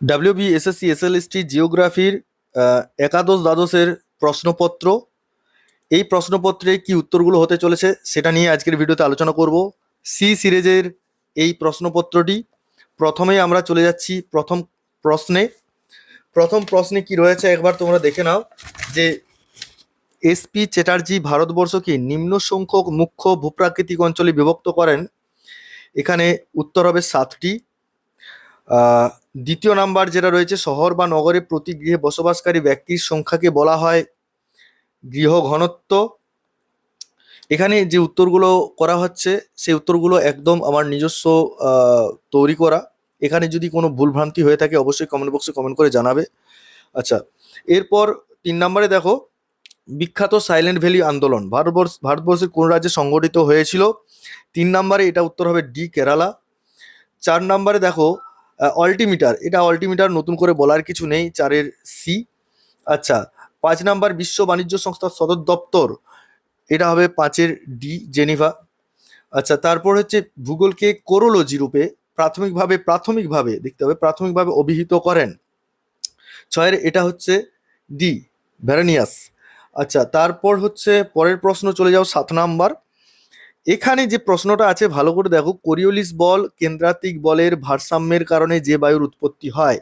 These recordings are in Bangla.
ডাব্লিউবি এসএসসি এসএলএসটি জিওগ্রাফির একাদশ দ্বাদশের প্রশ্নপত্র। এই প্রশ্নপত্রে কি উত্তরগুলো হতে চলেছে সেটা নিয়ে আজকের ভিডিওতে আলোচনা করব। সি সিরিজের এই প্রশ্নপত্রটি। প্রথমেই আমরা চলে যাচ্ছি প্রথম প্রশ্নে। প্রথম প্রশ্নে কি রয়েছে একবার তোমরা দেখে নাও যে এসপি চ্যাটার্জি ভারতবর্ষকে নিম্ন সংখ্যক মুখ্য ভূপ্রাকৃতিক অঞ্চলে বিভক্ত করেন। এখানে উত্তর হবে সাতটি। দ্বিতীয় নাম্বার যেটা রয়েছে, শহর বা নগরে প্রতি গৃহে বসবাসকারী ব্যক্তির সংখ্যাকে বলা হয় গৃহ ঘনত্ব। এখানে যে উত্তরগুলো করা হচ্ছে, সেই উত্তরগুলো একদম আমার নিজস্ব তৈরি করা। এখানে যদি কোনো ভুলভ্রান্তি হয়ে থাকে, অবশ্যই কমেন্ট বক্সে কমেন্ট করে জানাবে। আচ্ছা এরপর তিন নম্বরে দেখো, বিখ্যাত সাইলেন্ট ভ্যালি আন্দোলন। ভারতবর্ষ, ভারতবর্ষের কোন রাজ্যে সংগঠিত হয়েছিল? তিন নম্বরে এটা উত্তর হবে ডি, কেরালা। চার নম্বরে দেখো অল্টিমিটার এটা অল্টিমিটার নতুন করে বলার কিছু নেই, চারের সি আচ্ছা পাঁচ নাম্বার বিশ্ব বাণিজ্য সংস্থার সদর দপ্তর, এটা হবে পাঁচের ডি জেনিভা। আচ্ছা তারপর হচ্ছে ভূগোলকে কোরোলজি রূপে প্রাথমিকভাবে প্রাথমিকভাবে দেখতে হবে, প্রাথমিকভাবে অভিহিত করেন। ছয়ের, এটা হচ্ছে ডি ভ্যারানিয়াস আচ্ছা তারপর হচ্ছে পরের প্রশ্ন চলে যাও, সাত নাম্বার। এখানে যে প্রশ্নটা আছে, ভালো করে দেখো। কোরিওলিস বল কেন্দ্রাতিক বলের ভারসাম্যের কারণে যে বায়ুর উৎপত্তি হয়।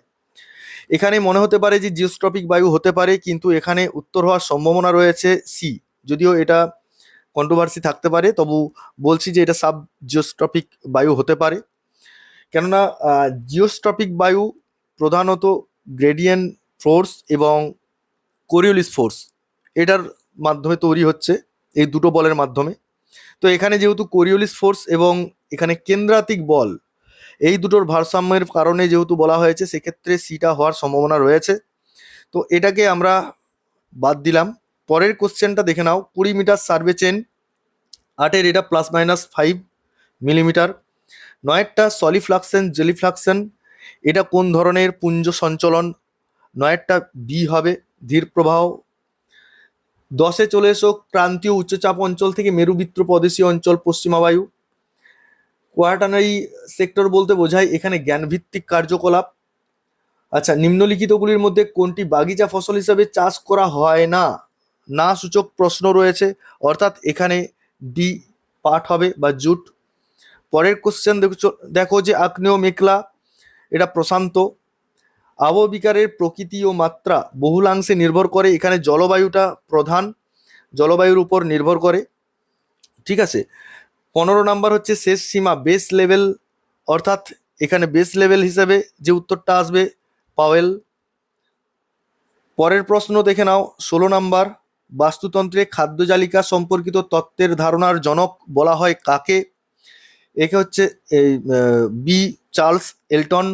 এখানে মনে হতে পারে যে জিওস্ট্রপিক বায়ু হতে পারে, কিন্তু এখানে উত্তর হওয়ার সম্ভাবনা রয়েছে সি যদিও এটা কন্ট্রোভার্সি থাকতে পারে, তবু বলছি যে এটা সাব জিওস্ট্রপিক বায়ু হতে পারে। কেননা জিওস্ট্রপিক বায়ু প্রধানত গ্রেডিয়েন্ট ফোর্স এবং কোরিওলিস ফোর্স এটার মাধ্যমে তৈরি হচ্ছে, এই দুটো বলের মাধ্যমে। তো এখানে যেহেতু কোরিওলিস ফোর্স এবং এখানে কেন্দ্রাতিক বল, এই দুটোর ভারসাম্যের কারণে যেহেতু বলা হয়েছে, সেক্ষেত্রে সিটা হওয়ার সম্ভাবনা রয়েছে। তো এটাকে আমরা বাদ দিলাম। পরের কোশ্চেনটা দেখে নাও। কুড়ি মিটার সার্ভে চেন, আটের এটা প্লাস মাইনাস ফাইভ মিলিমিটার নয়েরটা সলিফ্লাক্সেন জেলিফ্লাক্সেন এটা কোন ধরনের পুঞ্জ সঞ্চলন, নয়েরটা বি হবে, ধীর প্রবাহ দশে চলে এসো ক্রান্তীয় উচ্চচাপ অঞ্চল থেকে মেরুবৃত্ত প্রদেশীয় অঞ্চল পশ্চিমা বায়ু। কোয়াটানারি সেক্টর বলতে বোঝায় এখানে জ্ঞানভিত্তিক কার্যকলাপ। আচ্ছা নিম্নলিখিতগুলির মধ্যে কোনটি বাগিচা ফসল হিসাবে চাষ করা হয় না? না সূচক প্রশ্ন রয়েছে, অর্থাৎ এখানে ডি পাঠ হবে বা জুট। পরের কোশ্চেন দেখো যে আগ্নেয় মেঘলা এটা প্রশান্ত। আবহবিকারের প্রকৃতি ও মাত্রা বহুলাংশে নির্ভর করে এখানে জলবায়ুটা প্রধান, জলবায়ুর উপর নির্ভর করে। ঠিক আছে? পনেরো নাম্বার হচ্ছে শেষ সীমা বেস লেভেল অর্থাৎ এখানে বেস লেভেল হিসেবে যে উত্তরটা আসবে, পাওয়েল। পরের প্রশ্ন দেখে নাও, ষোলো নাম্বার, বাস্তুতন্ত্রে খাদ্য জালিকা সম্পর্কিত তত্ত্বের ধারণার জনক বলা হয় কাকে? একে হচ্ছে বি, চার্লস এলটন।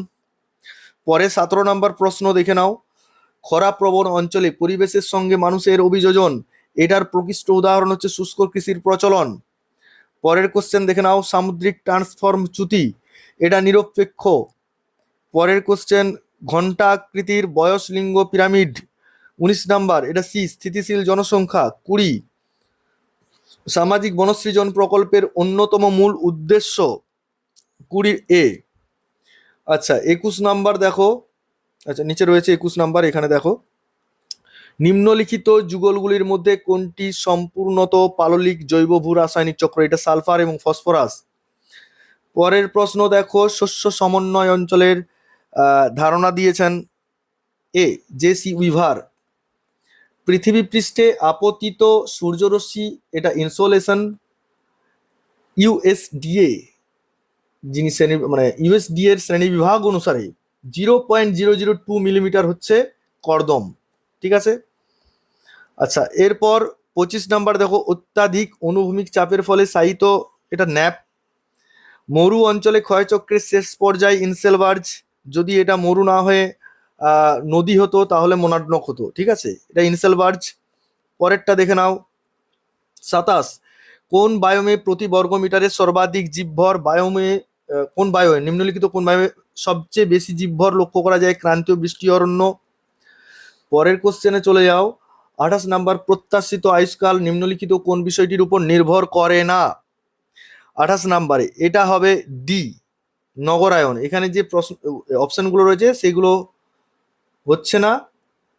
পরে সতেরো নম্বর প্রশ্ন দেখে নাও। খরা প্রবণ অঞ্চলে পরিবেশের সঙ্গে মানুষের অভিযোজন, এটার প্রকৃষ্ট উদাহরণ হচ্ছে শুষ্ক কৃষির প্রচলন। পরের কোশ্চেন দেখে নাও, সামুদ্রিক ট্রান্সফর্ম চ্যুতি, এটা নিরপেক্ষ। পরের কোশ্চেন ঘণ্টা আকৃতির বয়স লিঙ্গ পিরামিড, উনিশ নাম্বার, এটা সি, স্থিতিশীল জনসংখ্যা, কুড়ি। সামাজিক বনসৃজন প্রকল্পের অন্যতম মূল উদ্দেশ্য, কুড়ির এ। আচ্ছা একুশ নাম্বার দেখো। আচ্ছা নিচে রয়েছে একুশ নাম্বার, এখানে দেখো। নিম্নলিখিত যুগলগুলির মধ্যে কোনটি সম্পূর্ণত পাললিক জৈব ভূ রাসায়নিক চক্র? এটা সালফার এবং ফসফরাস। পরের প্রশ্ন দেখো, শস্য সমন্বয় অঞ্চলের ধারণা দিয়েছেন এ, জে সি উইভার। পৃথিবী পৃষ্ঠে আপতিত সূর্যরশ্মি, এটা ইনসোলেশন ইউএসডিএ যিনি শ্রেণি মানে ইউএসডি এর শ্রেণি বিভাগ অনুসারে zero point zero zero two millimetre হচ্ছে কর্দম, ঠিক আছে? আচ্ছা এরপর পঁচিশ নাম্বার দেখো, অত্যাধিক অনুভূমিক চাপের ফলে সাহিত্য, এটা ন্যাপ। মরু অঞ্চলে ক্ষয়চক্রের শেষ পর্যায়ে ইনসেলভার্জ, যদি এটা মরু না হয়ে নদী হতো, তাহলে মোনাডনক হতো, ঠিক আছে? এটা ইনসেলভার্জ। পরেরটা দেখে নাও। সাতাশ, কোন বায়োমে প্রতি বর্গ মিটারে সর্বাধিক জীবভর বায়োমে কোন বায়োমে নিম্নলিখিত কোন বায়োমে সবচেয়ে বেশি জীবভর লক্ষ্য করা যায়? ক্রান্তীয়, বৃষ্টি, অরণ্য। পরের কোশ্চেনে চলে যাও। আঠাশ নাম্বার, প্রত্যাশিত আয়ুষ্কাল নিম্নলিখিত কোন বিষয়টির উপর নির্ভর করে না? আঠাশ নাম্বারে, এটা হবে ডি নগরায়ন। এখানে যে প্রশ্ন, অপশনগুলো রয়েছে, সেগুলো হচ্ছে না।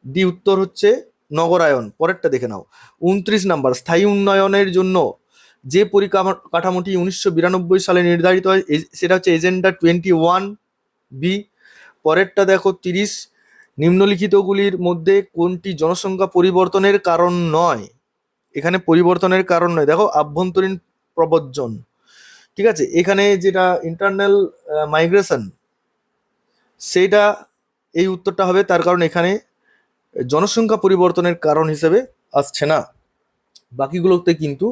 ডি উত্তর হচ্ছে নগরায়ন। পরেরটা দেখে নাও। উনত্রিশ নাম্বার, স্থায়ী উন্নয়নের জন্য যে পরিকাঠামোটি উনিশশো বিরানব্বই সালে নির্ধারিত হয় সেটা হচ্ছে এজেন্ডা টোয়েন্টি ওয়ান বি। পরেরটা দেখো, তিরিশ। নিম্নলিখিতগুলির মধ্যে কোনটি জনসংখ্যা পরিবর্তনের কারণ নয়? এখানে পরিবর্তনের কারণ নয়। দেখো, আভ্যন্তরীণ প্রবর্জন। ঠিক আছে? এখানে যেটা ইন্টারনাল মাইগ্রেশন সেইটা এই উত্তরটা হবে, তার কারণ এখানে জনসংখ্যা পরিবর্তনের কারণ হিসেবে আসছে না। বাকিগুলোতে কিন্তু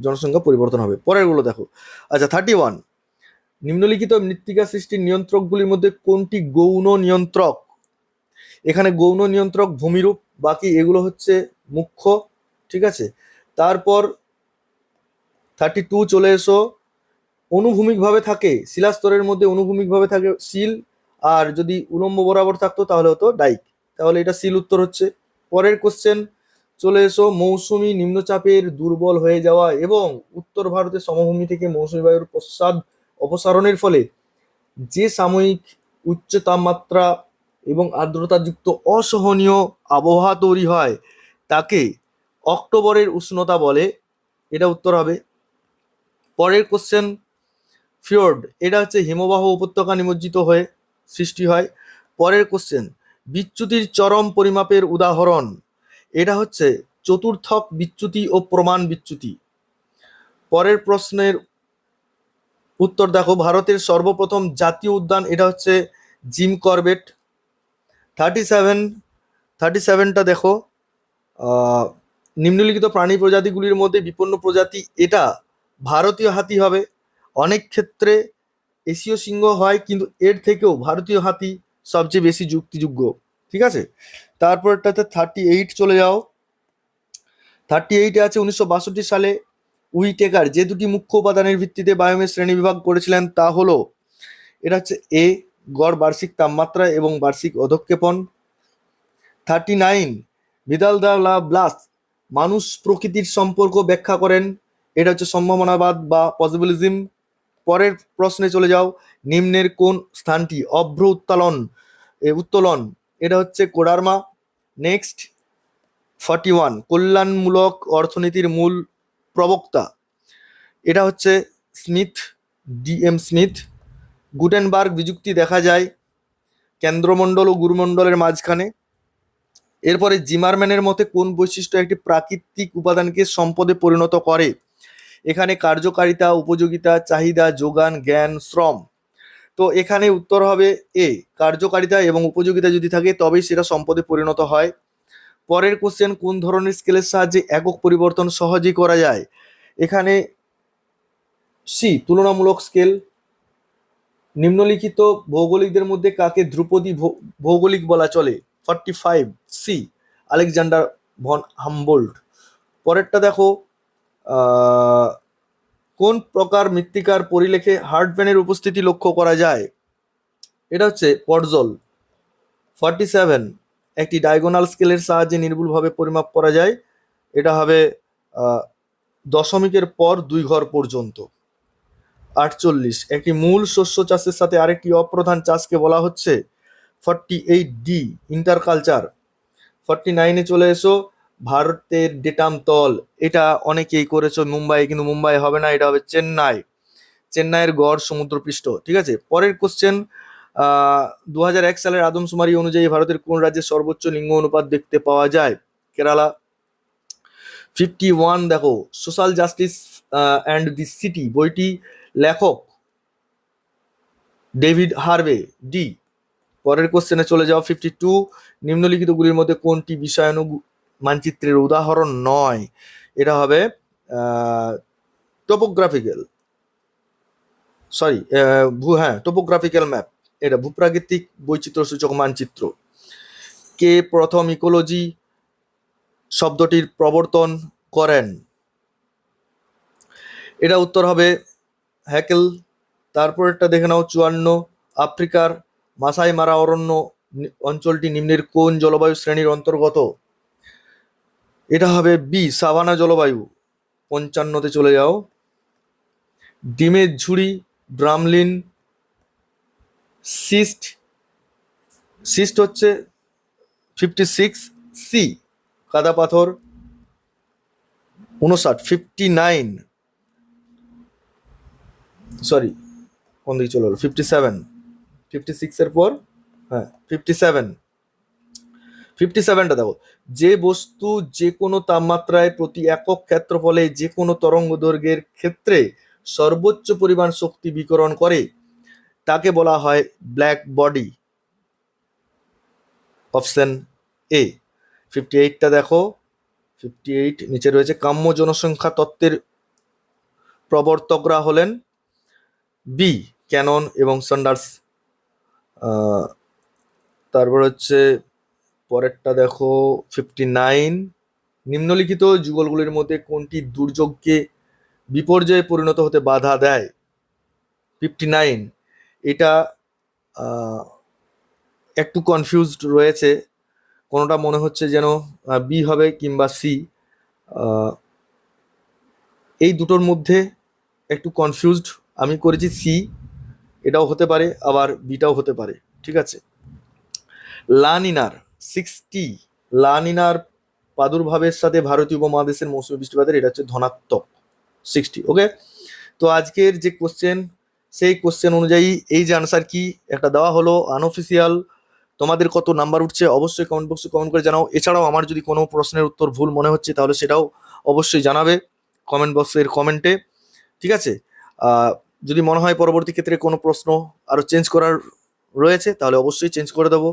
জনসংখ্যা পরিবর্তন হবে। পরের পরেরগুলো দেখো। আচ্ছা থার্টি ওয়ান নিম্নলিখিত মৃত্তিকা সৃষ্টির নিয়ন্ত্রকগুলির মধ্যে কোনটি গৌণ নিয়ন্ত্রক? এখানে গৌণ নিয়ন্ত্রক ভূমিরূপ, বাকি এগুলো হচ্ছে মুখ্য, ঠিক আছে? তারপর থার্টি টু চলে এসো। অনুভূমিকভাবে থাকে, শিলাস্তরের মধ্যে অনুভূমিকভাবে থাকে শিল, আর যদি উলম্ব বরাবর থাকতো তাহলে হতো ডাইক। তাহলে এটা শিল উত্তর হচ্ছে। পরের কোশ্চেন চলে এসো, মৌসুমি নিম্নচাপের দুর্বল হয়ে যাওয়া এবং উত্তর ভারতের সমভূমি থেকে মৌসুমী বায়ুর পশ্চাৎ অপসারণের ফলে যে সাময়িক উচ্চ তাপমাত্রা এবং আর্দ্রতাযুক্ত অসহনীয় আবহাওয়া তৈরি হয়, তাকে অক্টোবরের উষ্ণতা বলে। এটা উত্তর হবে। পরের কোশ্চেন ফিওর্ড এটা হচ্ছে হিমবাহ উপত্যকা নিমজ্জিত হয়ে সৃষ্টি হয়। পরের কোশ্চেন বিচ্যুতির চরম পরিমাপের উদাহরণ। এটা হচ্ছে চতুর্থক বিচ্যুতি ও প্রমাণ বিচ্যুতি। পরের প্রশ্নের উত্তর দেখো, ভারতের সর্বপ্রথম জাতীয় উদ্যান এটা হচ্ছে Jim Corbett. Thirty seven, thirty সেভেনটা দেখো নিম্নলিখিত প্রাণী প্রজাতিগুলির মধ্যে বিপন্ন প্রজাতি এটা ভারতীয় হাতি হবে। অনেক ক্ষেত্রে এশীয় সিংহ হয়, কিন্তু এর থেকেও ভারতীয় হাতি সবচেয়ে বেশি যুক্তিযোগ্য ঠিক আছে? তারপরটাতে থার্টি এইট চলে যাও। থার্টি এইটে আছে উনিশশো বাষট্টি সালে উইটেকার যে দুটি মুখ্য উপাদানের ভিত্তিতে বায়োমের শ্রেণীবিভাগ করেছিলেন তা হলো, এটা হচ্ছে এ গড় বার্ষিক তাপমাত্রা এবং বার্ষিক অধক্ষেপণ। Thirty nine Vidal de la Blache মানুষ প্রকৃতির সম্পর্ক ব্যাখ্যা করেন। এটা হচ্ছে সম্ভাবনাবাদ বা পসিবিলিজম পরের প্রশ্নে চলে যাও, নিম্নের কোন স্থানটি অভ্র উত্তোলন উত্তোলন? এটা হচ্ছে কোডারমা। নেক্সট ফর্টি ওয়ান কল্যাণমূলক অর্থনীতির মূল প্রবক্তা। এটা হচ্ছে Smith, D M Smith. Gutenberg বিযুক্তি দেখা যায় কেন্দ্রমণ্ডল ও গুরুমণ্ডলের মাঝখানে। এরপরে জিমারম্যানের মতে কোন বৈশিষ্ট্য একটি প্রাকৃতিক উপাদানকে সম্পদে পরিণত করে? এখানে কার্যকারিতা, উপযোগিতা, চাহিদা, যোগান, জ্ঞান, শ্রম। তো এখানে উত্তর হবে এ, কার্যকারিতা এবং উপযোগিতা যদি থাকে তবেই সেটা সম্পদে পরিণত হয়। পরের কোশ্চেন কোন ধরনের স্কেলের সাহায্যে একক পরিবর্তন সহজেই করা যায়? এখানে সি তুলনামূলক স্কেল নিম্নলিখিত ভৌগোলিকদের মধ্যে কাকে ধ্রুপদী ভৌগোলিক বলা চলে? Forty five C Alexander von Humboldt পরেরটা দেখো কোন প্রকার মৃত্তিকার পরিলেখে হার্ট হার্ডভ্যানের উপস্থিতি লক্ষ্য করা যায়? এটা হচ্ছে পর্জল ফর্টি সেভেন, একটি ডায়াগোনাল স্কেলের সাহায্যে নির্ভুলভাবে পরিমাপ করা যায়। এটা হবে দশমিকের পর দুই ঘর পর্যন্ত। আটচল্লিশ, একটি মূল শস্য চাষের সাথে আরেকটি অপ্রধান চাষকে বলা হচ্ছে forty eight D, interculture. Forty নাইনে চলে এসো ভারতের ডেটাম তল এটা অনেকেই করেছ, মুম্বাই কিন্তু মুম্বাই হবে না, এটা হবে চেন্নাই। চেন্নাইয়ের গড় সমুদ্রপৃষ্ঠ, ঠিক আছে? পরের কোশ্চেন দু হাজার এক সালের আদমশুমারি অনুযায়ী ভারতের কোন রাজ্যে সর্বোচ্চ লিঙ্গ অনুপাত দেখতে পাওয়া যায়? কেরালা। ফিফটি ওয়ান দেখো social justice and the city বইটি লেখক ডেভিড হারভে, ডি। পরের কোশ্চেনে চলে যাও ফিফটি টু নিম্নলিখিতগুলির মধ্যে কোনটি বিষয়ানু মানচিত্রের উদাহরণ নয়। এটা হবে টোপোগ্রাফিক্যাল সরি ভূ হ্যাঁ টোপোগ্রাফিক্যাল ম্যাপ এটা ভূপ্রাকৃতিক বৈচিত্র্য সূচক মানচিত্র। কে প্রথম ইকোলজি শব্দটির প্রবর্তন করেন? এটা উত্তর হবে হ্যাকেল তারপরেরটা দেখে নাও, চুয়ান্ন, আফ্রিকার মাসাই মারা অরণ্য অঞ্চলটি নিম্নের কোন জলবায়ু শ্রেণির অন্তর্গত? এটা হবে বি সাভানা জলবায়ু। পঞ্চান্নতে চলে যাও। ডিমের ঝুড়ি ড্রামলিন সিস্ট। সিস্ট হচ্ছে ফিফটি সিক্স সি কাদা পাথর। উনষাট ফিফটি নাইন সরি কোন দিকে চলে গেলো ফিফটি সেভেন ফিফটি সিক্সের পর হ্যাঁ ফিফটি সেভেন ফিফটি সেভেনটা দেখো। যে বস্তু যে কোনো তাপমাত্রায় প্রতি একক ক্ষেত্রফলে যে কোনো তরঙ্গ দৈর্ঘ্যের ক্ষেত্রে সর্বোচ্চ পরিমাণ শক্তি বিকরণ করে, তাকে বলা হয় black body option A fifty এইটটা দেখো। ফিফটি এইট নিচে রয়েছে কাম্য জনসংখ্যা তত্ত্বের প্রবর্তকরা হলেন বি ক্যানন এবং সন্ডার্স তারপর হচ্ছে পরেরটা দেখো ফিফটি নাইন নিম্নলিখিত যুগলগুলির মধ্যে কোনটি দুর্যোগকে বিপর্যয়ে পরিণত হতে বাধা দেয়? ফিফটি নাইন এটা একটু কনফিউজড রয়েছে। কোনোটা মনে হচ্ছে যেন বি হবে কিংবা সি এই দুটোর মধ্যে একটু কনফিউজড আমি করেছি সি এটাও হতে পারে, আবার বিটাও হতে পারে। ঠিক আছে? লানিনার সিক্সটি লানিনার প্রাদুর্ভাবের সাথে ভারতীয় উপমহাদেশের মৌসুমী বৃষ্টিপাতের, এটা হচ্ছে ধনাত্মক সিক্সটি ওকে তো আজকের যে কোশ্চেন সেই কোশ্চেন অনুযায়ী এই যে আনসার কি, একটা দেওয়া হলো আনঅফিসিয়াল তোমাদের কত নাম্বার উঠছে অবশ্যই কমেন্ট বক্সে কমেন্ট করে জানাও। এছাড়াও আমার যদি কোনো প্রশ্নের উত্তর ভুল মনে হচ্ছে, তাহলে সেটাও অবশ্যই জানাবে কমেন্ট বক্সের কমেন্টে ঠিক আছে? যদি মনে হয় পরবর্তী ক্ষেত্রে কোনো প্রশ্ন আরও চেঞ্জ করার রয়েছে, তাহলে অবশ্যই চেঞ্জ করে দেবো।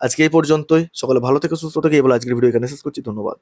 আজকে এই পর্যন্তই। সকলে ভালো থেকে, সুস্থ থেকে। এবার আজকের ভিডিও এখানে শেষ করছি। ধন্যবাদ।